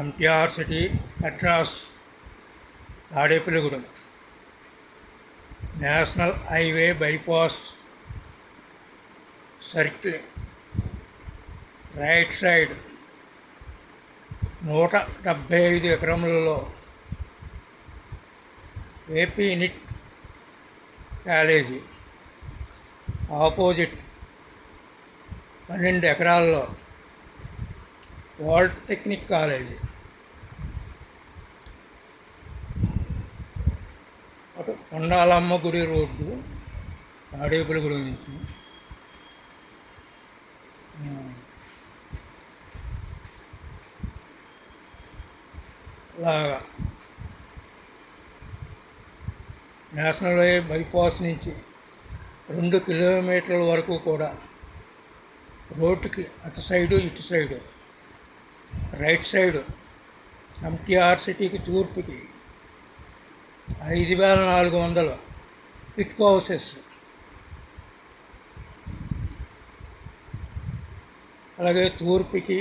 NTR city address Tadepalligudem. National highway bypass circle right side నూట డెబ్భై ఐదు ఎకరములలో ఏపీ నిట్ కాలేజీ ఆపోజిట్ పన్నెండు ఎకరాల్లో పాలిటెక్నిక్ కాలేజీ. అటు కొండాలమ్మ గుడి రోడ్డు తాడేపల్లిగూడెం నుంచి. లాగా నేషనల్ హైవే బైపాస్ నుంచి రెండు కిలోమీటర్ల వరకు కూడా రోడ్డుకి అటు సైడు ఇటు సైడు. రైట్ సైడు ఎంటీఆర్ సిటీకి తూర్పుకి ఐదు వేల నాలుగు వందలు పిక్ హౌసెస్. అలాగే తూర్పుకి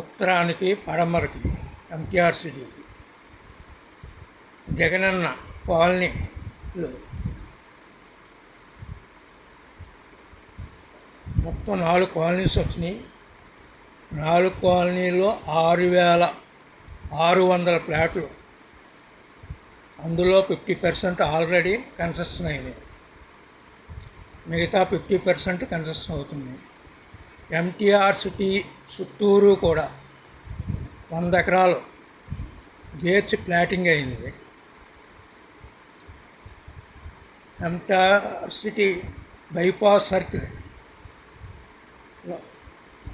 ఉత్తరానికి పడమరకి ఎంటీఆర్ సిటీకి. జగనన్న కాలనీలు మొత్తం నాలుగు కాలనీస్ వచ్చినాయి. నాలుగు కాలనీలో ఆరు వేల ఆరు వందల ఫ్లాట్లు. అందులో ఫిఫ్టీ పర్సెంట్ ఆల్రెడీ కన్సెషన్ అయినాయి. మిగతా ఫిఫ్టీ పర్సెంట్ కన్సెషన్ అవుతుంది ఎంటీఆర్ సిటీ చుట్టూరు కూడా వంద ఎకరాలు గేర్చి ప్లాటింగ్ అయింది. NTR city bypass circle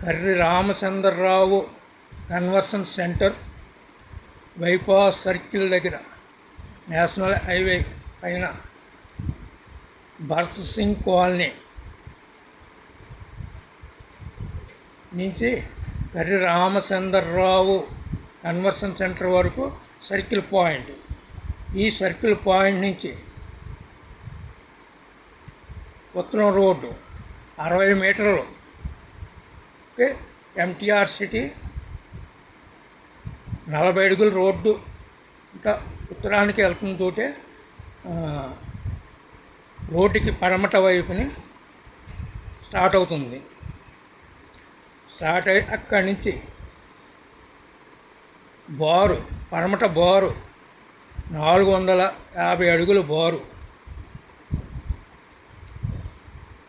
Karri Ramachandrarao conversion centre bypass circle దగ్గర నేషనల్ హైవే పైన భరత్ సింగ్ కాలనీ నుంచి కర్రి రామచంద్రరావు కన్వర్షన్ సెంటర్ వరకు సర్కిల్ పాయింట్. ఈ సర్కిల్ పాయింట్ నుంచి ఉత్తరం రోడ్డు అరవై మీటర్లు ఓకే ఎంటీఆర్ సిటీ నలభై అడుగుల రోడ్డు ఇంకా ఉత్తరానికి తోటే రోడ్డుకి పడమట వైపుని స్టార్ట్ అవుతుంది. స్టార్ట్ అయ్యి అక్కడి నుంచి బోరు పడమట బోరు నాలుగు వందల యాభై అడుగుల బోరు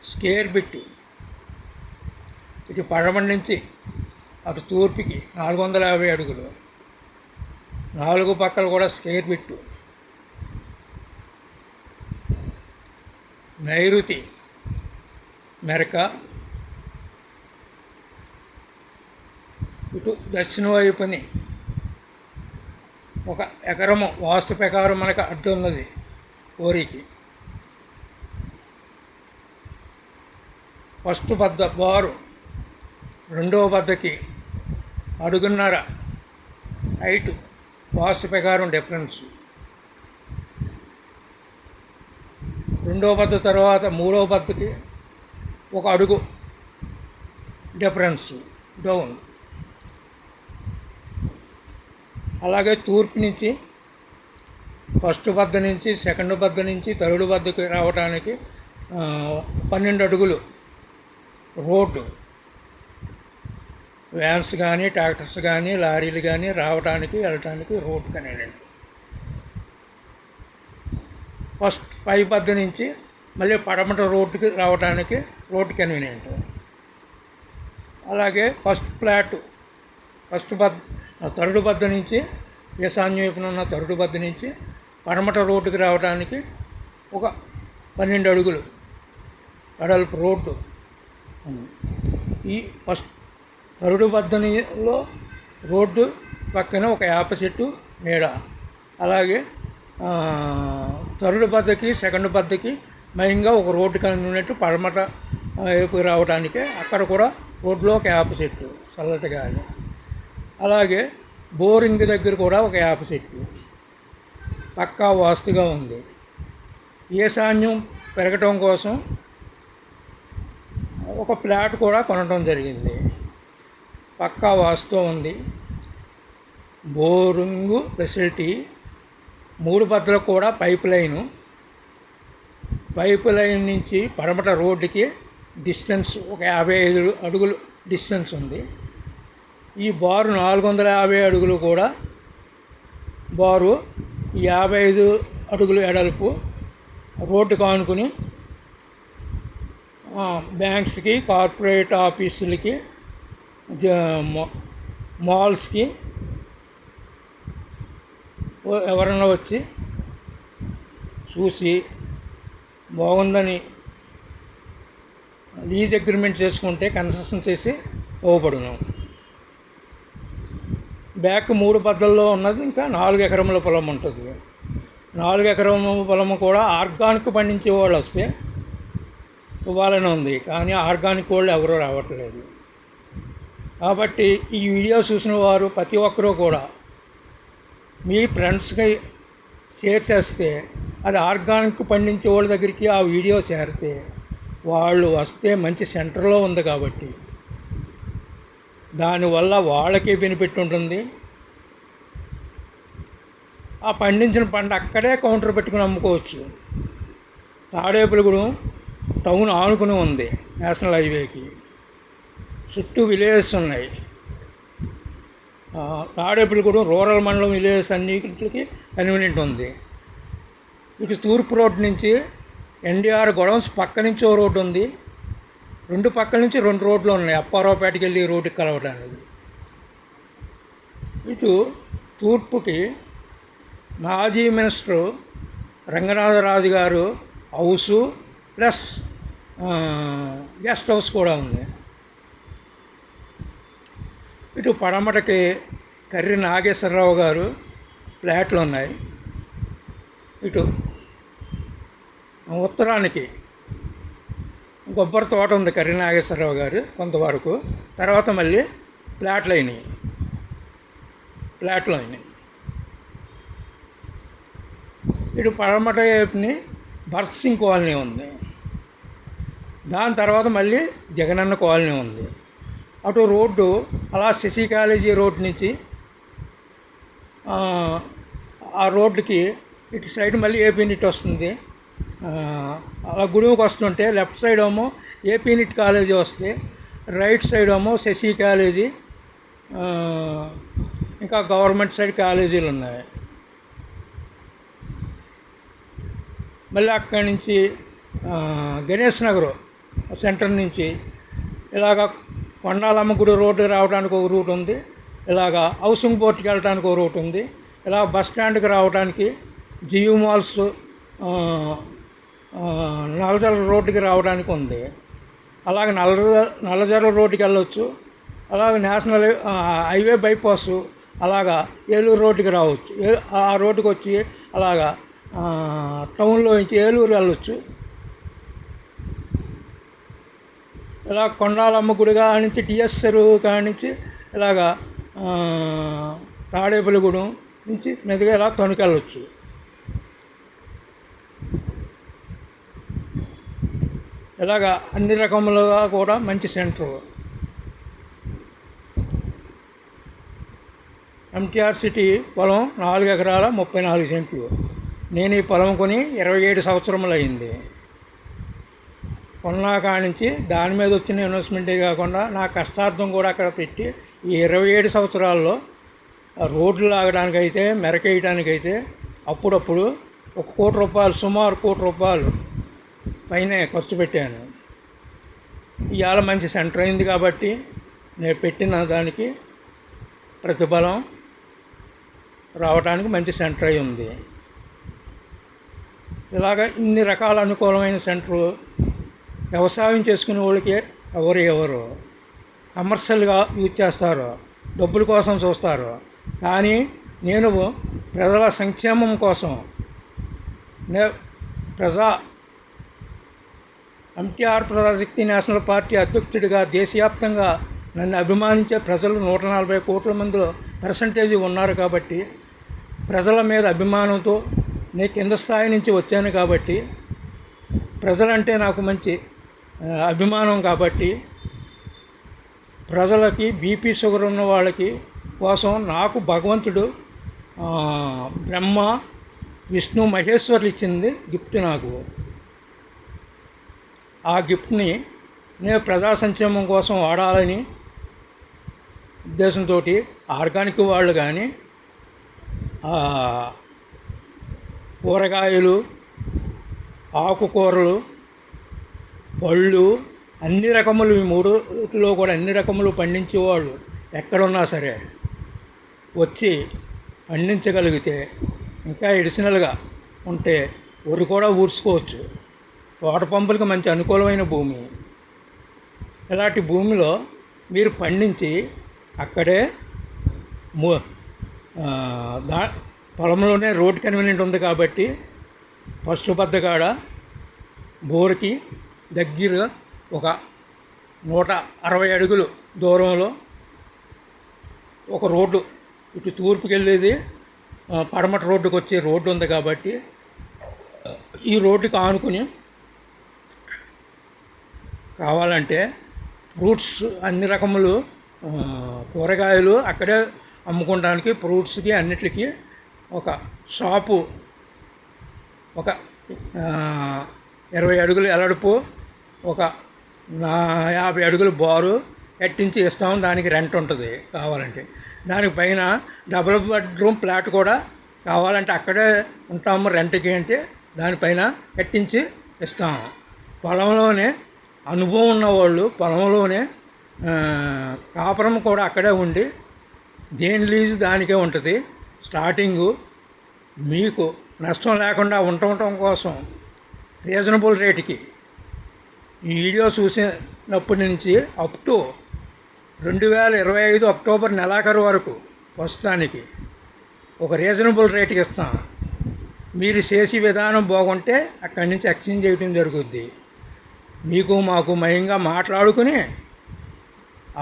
స్కేర్ బిట్టు ఇటు పడమటి నుంచి అటు తూర్పుకి నాలుగు వందల యాభై అడుగులు నాలుగు పక్కలు కూడా స్కేర్ బిట్టు నైరుతి మెరక ఇటు దక్షిణ వైపుని ఒక ఎకరము వాస్తు ప్రకారం మనకు అడ్డు ఉన్నది కోరికి ఫస్ట్ బద్ద బారు రెండవ బద్దకి అడుగున్నర హైటు వాస్తు ప్రకారం డిఫరెన్స్. రెండవ బద్ద తర్వాత మూడవ బద్దకి ఒక అడుగు డిఫరెన్స్ డౌన్. అలాగే తూర్పు నుంచి ఫస్ట్ బద్ద నుంచి సెకండ్ బద్ద నుంచి థర్డ్ బద్దకి రావడానికి పన్నెండు అడుగులు రోడ్డు. వ్యాన్స్ కానీ ట్రాక్టర్స్ కానీ లారీలు కానీ రావడానికి వెళ్ళటానికి రోడ్ కనేనండి ఫస్ట్ పై బద్ద నుంచి మళ్ళీ పడమట రోడ్డుకి రావడానికి రోడ్ కన్వీనియంట్ అలాగే ఫస్ట్ ఫ్లాట్ ఫస్ట్ బద్ తరుడు బద్ద నుంచి ఈశాన్య వైపున ఉన్న తరుడు బద్ద నుంచి పడమట రోడ్డుకి రావడానికి ఒక పన్నెండు అడుగులు వెడల్పు రోడ్డు. ఈ ఫస్ట్ తరుడు బద్దనిలో రోడ్డు పక్కన ఒక వేప చెట్టు నీడ అలాగే తరుడు బద్దకి సెకండ్ బద్దకి మెయిన్గా ఒక రోడ్డు కనున్నట్టు పడమట వైపుకి రావడానికి అక్కడ కూడా రోడ్లో ఒక వేప చెట్టు చల్లటిగా అలాగే బోరింగ్ దగ్గర కూడా ఒక వేప చెట్టు. పక్కా వాస్తుగా ఉంది. ఈశాన్యం పెరగటం కోసం ఒక ప్లాట్ కూడా కొనడం జరిగింది. పక్కా వాస్తు ఉంది. బోరింగు ఫెసిలిటీ మూడు బద్దలకు కూడా పైప్ లైను. పైప్ లైన్ నుంచి పరమట రోడ్డుకి డిస్టెన్స్ ఒక యాభై ఐదు అడుగులు డిస్టెన్స్ ఉంది. ఈ బారు నాలుగు వందల యాభై అడుగులు కూడా బారు యాభై ఐదు అడుగులు ఎడల్పు రోడ్డు కానుకుని బ్యాంక్స్కి కార్పొరేట్ ఆఫీసులకి మాల్స్కి ఎవరైనా వచ్చి చూసి బాగుందని లీజ్ అగ్రిమెంట్ చేసుకుంటే కన్సెషన్ చేసి ఇవ్వబడును. బ్యాక్ మూడు పద్ధతుల్లో ఉన్నది ఇంకా నాలుగు ఎకరముల పొలం ఉంటుంది. నాలుగు ఎకరముల పొలం కూడా ఆర్గానిక్ పండించే వాళ్ళు వస్తే ఇవ్వాలని ఉంది కానీ ఆర్గానిక్ వాళ్ళు ఎవరూ రావట్లేదు. కాబట్టి ఈ వీడియో చూసిన వారు ప్రతి ఒక్కరూ కూడా మీ ఫ్రెండ్స్కి షేర్ చేస్తే అది ఆర్గానిక్ పండించే వాళ్ళ దగ్గరికి ఆ వీడియో చేరితే వాళ్ళు వస్తే మంచి సెంటర్లో ఉంది కాబట్టి. దానివల్ల వాళ్ళకి బెనిఫిట్ ఉంటుంది. ఆ పండించిన పంట అక్కడే కౌంటర్ పెట్టుకుని అమ్ముకోవచ్చు. తాడేపులగూడెం టౌన్ ఆనుకుని ఉంది నేషనల్ హైవేకి. చుట్టూ విలేజెస్ ఉన్నాయి. తాడేపులగూడెం రూరల్ మండలం విలేజెస్ అన్నిటికి కన్వీనియంట్ ఉంది. ఇటు తూర్పు రోడ్ నుంచి ఎన్డీఆర్ గొడవన్స్ పక్క నుంచి ఓ రోడ్డు ఉంది. రెండు పక్కల నుంచి రెండు రోడ్లు ఉన్నాయి. అప్పారావుపేటకి వెళ్ళి రోడ్డుకి కలవడానికి ఇటు తూర్పుకి మాజీ మినిస్టరు రంగనాథరాజు గారు హౌసు ప్లస్ గెస్ట్ హౌస్ కూడా ఉంది. ఇటు పడమటకి కర్రి నాగేశ్వరరావు గారు ఫ్లాట్లు ఉన్నాయి. ఇటు ఉత్తరానికి కొబ్బరి తోట ఉంది కర్రి నాగేశ్వరరావు గారు కొంతవరకు. తర్వాత మళ్ళీ ఫ్లాట్లు అయినాయి. ఫ్లాట్లు అయినాయి. ఇటు పడమట వైపుని భరత్ సింగ్ కాలనీ ఉంది. దాని తర్వాత మళ్ళీ జగనన్న కాలనీ ఉంది. అటు రోడ్డు అలా శశి కాలేజీ రోడ్ నుంచి ఆ రోడ్డుకి ఇటు సైడ్ మళ్ళీ ఏపీనిట్ వస్తుంది. అలా గుడికి వస్తుంటే లెఫ్ట్ సైడ్ ఏమో ఏపీనిట్ కాలేజీ వస్తే రైట్ సైడ్ ఏమో శశి కాలేజీ ఇంకా గవర్నమెంట్ సైడ్ కాలేజీలు ఉన్నాయి. మళ్ళీ అక్కడి నుంచి గణేష్ నగర్ సెంటర్ నుంచి ఇలాగ కొండాలమ్మ గుడి రోడ్డు రావడానికి ఒక రూట్ ఉంది. ఇలాగ హౌసింగ్ బోర్డ్కి వెళ్ళడానికి ఒక రూట్ ఉంది. ఇలా బస్ స్టాండ్కి రావడానికి జియూ మాల్స్ నల్లజల రోడ్డుకి రావడానికి ఉంది. అలాగే నల్ల నల్లజల రోడ్డుకి వెళ్ళొచ్చు. అలాగే నేషనల్ హైవే బైపాస్ అలాగా ఏలూరు రోడ్డుకి రావచ్చు. ఆ రోడ్డుకి వచ్చి అలాగా టౌన్లో నుంచి ఏలూరు వెళ్ళొచ్చు. ఇలా కొండాలమ్మ గుడి నుంచి టిఎస్ చెరువు కానించి ఇలాగా తాడేపులగూడెం నుంచి మెదగా ఇలా తణుకెళ్ళొచ్చు. ఇలాగా అన్ని రకములుగా కూడా మంచి సెంటర్. ఎంటీఆర్ సిటీ పొలం నాలుగు ఎకరాల ముప్పై నాలుగు సెంట్లు. నేను ఈ పొలం కొని ఇరవై ఏడు సంవత్సరములు అయింది. కొన్నాక నుంచి దాని మీద వచ్చిన ఇన్వెస్ట్మెంటే కాకుండా నా కష్టార్థం కూడా అక్కడ పెట్టి ఈ ఇరవై ఏడు సంవత్సరాల్లో రోడ్లు లాగడానికైతే మెరకేయడానికైతే అప్పుడప్పుడు ఒక కోటి రూపాయలు సుమారు కోటి రూపాయలు పైనే ఖర్చు పెట్టాను. ఇవాళ మంచి సెంటర్ అయింది కాబట్టి నేను పెట్టిన దానికి ప్రతిఫలం రావడానికి మంచి సెంటర్ అయి ఉంది. ఇలాగ ఇన్ని రకాల అనుకూలమైన సెంటర్లు వ్యవసాయం చేసుకునే వాళ్ళకి ఎవరు ఎవరు? కమర్షియల్గా యూజ్ చేస్తారు. డబ్బుల కోసం చూస్తారు. కానీ నేను ప్రజల సంక్షేమం కోసం నే ప్రజా ఎంటీఆర్ ప్రజాశక్తి నేషనల్ పార్టీ అధ్యక్షుడిగా దేశవ్యాప్తంగా నన్ను అభిమానించే ప్రజలు నూట నలభై కోట్ల మందిలో పర్సంటేజ్ ఉన్నారు కాబట్టి ప్రజల మీద అభిమానంతో నేను కింద స్థాయి నుంచి వచ్చాను కాబట్టి ప్రజలంటే నాకు మంచి అభిమానం కాబట్టి ప్రజలకి బీపీ షుగర్ ఉన్న వాళ్ళకి కోసం నాకు భగవంతుడు బ్రహ్మ విష్ణు మహేశ్వర్లు ఇచ్చింది గిఫ్ట్ నాకు. ఆ గిఫ్ట్ని నేను ప్రజా సంక్షేమం కోసం వాడాలని ఉద్దేశంతో ఆర్గానిక్ వాళ్ళు కానీ కూరగాయలు ఆకుకూరలు పళ్ళు అన్ని రకములు ఈ మూడులో కూడా అన్ని రకములు పండించేవాళ్ళు ఎక్కడున్నా సరే వచ్చి పండించగలిగితే ఇంకా ఎడిషనల్గా ఉంటే వరి కూడా ఊడ్చుకోవచ్చు. తోట పంపులకు మంచి అనుకూలమైన భూమి. ఇలాంటి భూమిలో మీరు పండించి అక్కడే మూ దా పొలంలోనే రోడ్ కన్వీనియంట్ ఉంది కాబట్టి ఫస్ట్ కాడ బోరుకి దగ్గర ఒక నూట అరవై అడుగులు దూరంలో ఒక రోడ్డు ఇటు తూర్పుకి వెళ్ళేది పడమట రోడ్డుకి వచ్చే రోడ్డు ఉంది కాబట్టి ఈ రోడ్డుకి ఆనుకుని కావాలంటే ఫ్రూట్స్ అన్ని రకములు కూరగాయలు అక్కడే అమ్ముకోవడానికి ఫ్రూట్స్కి అన్నిటికీ ఒక షాపు ఒక ఇరవై అడుగులు ఎలడుపు ఒక యాభై అడుగులు బారు కట్టించి ఇస్తాం దానికి రెంట్ ఉంటుంది కావాలంటే. దానికి పైన డబుల్ బెడ్రూమ్ ఫ్లాట్ కూడా కావాలంటే అక్కడే ఉంటాము రెంట్కి అంటే దానిపైన కట్టించి ఇస్తాం. పొలంలోనే అనుభవం ఉన్నవాళ్ళు పొలంలోనే కాపురం కూడా అక్కడే ఉండి దేని లీజు దానికే ఉంటుంది. స్టార్టింగు మీకు నష్టం లేకుండా ఉండటం కోసం రీజనబుల్ రేటుకి ఈ వీడియో చూసినప్పటి నుంచి అప్ టు రెండు వేల ఇరవై ఐదు అక్టోబర్ నెలాఖరు వరకు ప్రస్తుతానికి ఒక రీజనబుల్ రేటుకి ఇస్తాం. మీరు చేసే విధానం బాగుంటే అక్కడి నుంచి ఎక్స్చేంజ్ చేయడం జరుగుద్ది. మీకు మాకు మయంగా మాట్లాడుకుని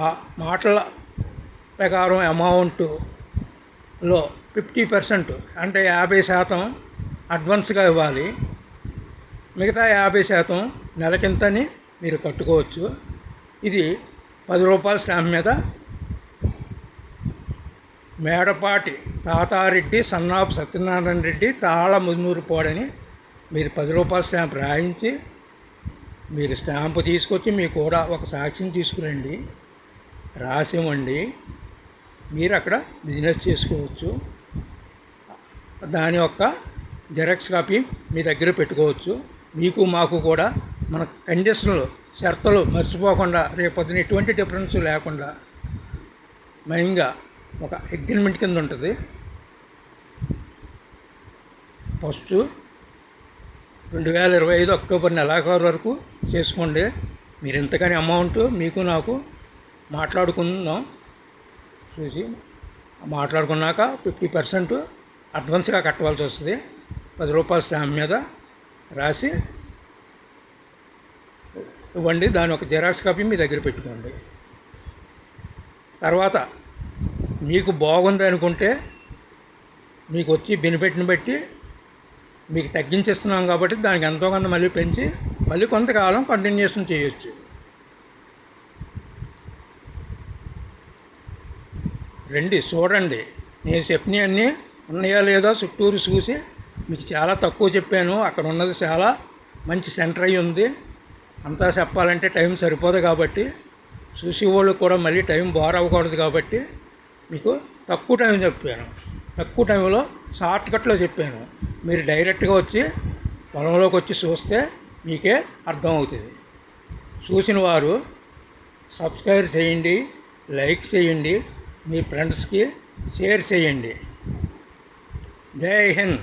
ఆ మాటల ప్రకారం అమౌంట్లో ఫిఫ్టీ పర్సెంట్ అంటే యాభై శాతం అడ్వాన్స్గా ఇవ్వాలి. మిగతా యాభై శాతం నెలకింతని మీరు కట్టుకోవచ్చు. ఇది పది రూపాయల స్టాంప్ మీద మేడపాటి తాతారెడ్డి సన్నాపు సత్యనారాయణ రెడ్డి తాళ మున్నూరుపాడని మీరు పది రూపాయల స్టాంప్ రాయించి మీరు స్టాంపు తీసుకొచ్చి మీ కూడా ఒక సాక్ష్యం తీసుకురండి. రాసివ్వండి. మీరు అక్కడ బిజినెస్ చేసుకోవచ్చు. దాని యొక్క జెరాక్స్ కాపీ మీ దగ్గర పెట్టుకోవచ్చు. మీకు మాకు కూడా మన కండిషన్లు షరతులు మర్చిపోకుండా రేపొద్దున ఎటువంటి డిఫరెన్స్ లేకుండా మెయిన్గా ఒక అగ్రిమెంట్ కింద ఉంటుంది. ఫస్ట్ రెండు వేల ఇరవై ఐదు అక్టోబర్ నెలాఖరు వరకు చేసుకోండి. మీరు ఎంతగాని అమౌంట్ మీకు నాకు మాట్లాడుకుందాం. చూసి మాట్లాడుకున్నాక ఫిఫ్టీ పర్సెంట్ అడ్వాన్స్గా కట్టవలసి వస్తుంది. పది రూపాయల స్టాంప్ మీద రాసి ఇవ్వండి. దాని ఒక జెరాక్స్ కాపీ మీ దగ్గర పెట్టుకోండి. తర్వాత మీకు బాగుంది అనుకుంటే మీకు వచ్చి బెనిఫిట్ని బట్టి మీకు తగ్గించేస్తున్నాం కాబట్టి దానికి ఎంతో కొంత మళ్ళీ పెంచి మళ్ళీ కొంతకాలం కంటిన్యూషన్ చేయొచ్చు. రండి చూడండి. నేను చెప్పినవన్నీ ఉన్నాయా లేదా చుట్టూరు చూసి మీకు చాలా తక్కువ చెప్పాను. అక్కడ ఉన్నది చాలా మంచి సెంటర్ అయి ఉంది. అంతా చెప్పాలంటే టైం సరిపోదు కాబట్టి చూసి వాళ్ళు కూడా మళ్ళీ టైం బోర్ అవ్వకూడదు కాబట్టి మీకు తక్కువ టైం చెప్పాను. తక్కువ టైంలో షార్ట్కట్లో చెప్పాను. మీరు డైరెక్ట్గా వచ్చి పొలంలోకి వచ్చి చూస్తే మీకే అర్థం అవుతుంది. చూసిన వారు సబ్స్క్రైబ్ చేయండి లైక్ చేయండి మీ ఫ్రెండ్స్కి షేర్ చేయండి. జై హింద్.